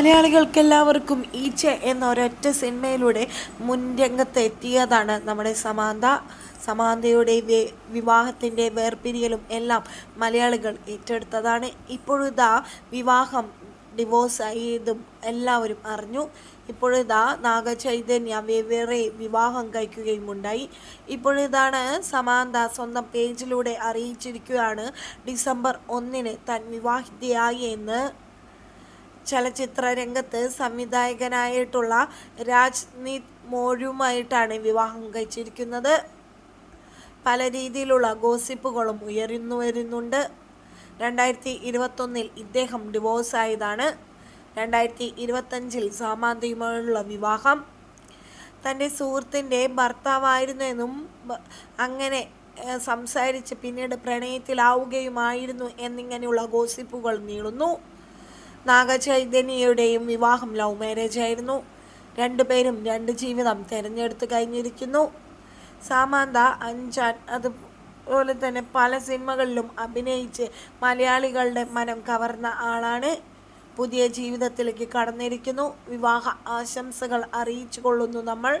മലയാളികൾക്കെല്ലാവർക്കും ഈച്ച എന്ന ഒരൊറ്റ സിനിമയിലൂടെ മുൻരംഗത്ത് എത്തിയതാണ് നമ്മുടെ സമാന്ത. സമാന്തയുടെ വിവാഹത്തിന്റെ വേർപിരിയലും എല്ലാം മലയാളികൾ ഏറ്റെടുത്തതാണ്. ഇപ്പോഴിതാ വിവാഹം ഡിവോഴ്സ് ആയതും എല്ലാവരും അറിഞ്ഞു. ഇപ്പോഴിതാ നാഗചൈതന്യ വെവ്വേറെ വിവാഹം കഴിക്കുകയും ഉണ്ടായി ഇപ്പോഴിതാണ് സമാന്ത സ്വന്തം പേജിലൂടെ അറിയിച്ചിരിക്കുകയാണ് ഡിസംബർ ഒന്നിന് താൻ വിവാഹിതയായി എന്ന്. ചലച്ചിത്ര രംഗത്ത് സംവിധായകനായിട്ടുള്ള രാജ്നീത് മോഴുമായിട്ടാണ് വിവാഹം കഴിച്ചിരിക്കുന്നത്. പല രീതിയിലുള്ള ഗോസിപ്പുകളും ഉയരുന്നു വരുന്നുണ്ട്. രണ്ടായിരത്തി ഇരുപത്തൊന്നിൽ ഇദ്ദേഹം ഡിവോഴ്സ് ആയതാണ്. രണ്ടായിരത്തി ഇരുപത്തഞ്ചിൽ സാമാന്തിയുമായുള്ള വിവാഹം. തന്റെ സുഹൃത്തിന്റെ ഭർത്താവായിരുന്നു എന്നും അങ്ങനെ സംസാരിച്ച് പിന്നീട് പ്രണയത്തിലാവുകയുമായിരുന്നു എന്നിങ്ങനെയുള്ള ഗോസിപ്പുകൾ നീളുന്നു. നാഗചൈതന്യയുടെയും വിവാഹം ലവ് മാരേജ് ആയിരുന്നു. രണ്ടുപേരും രണ്ട് ജീവിതം തിരഞ്ഞെടുത്ത് കഴിഞ്ഞിരിക്കുന്നു. സാമാന്ത അഞ്ചാൻ അതുപോലെ തന്നെ പല സിനിമകളിലും അഭിനയിച്ച് മലയാളികളുടെ മനം കവർന്ന ആളാണ്. പുതിയ ജീവിതത്തിലേക്ക് കടന്നിരിക്കുന്നു. വിവാഹ ആശംസകൾ അറിയിച്ചു കൊള്ളുന്നു നമ്മൾ.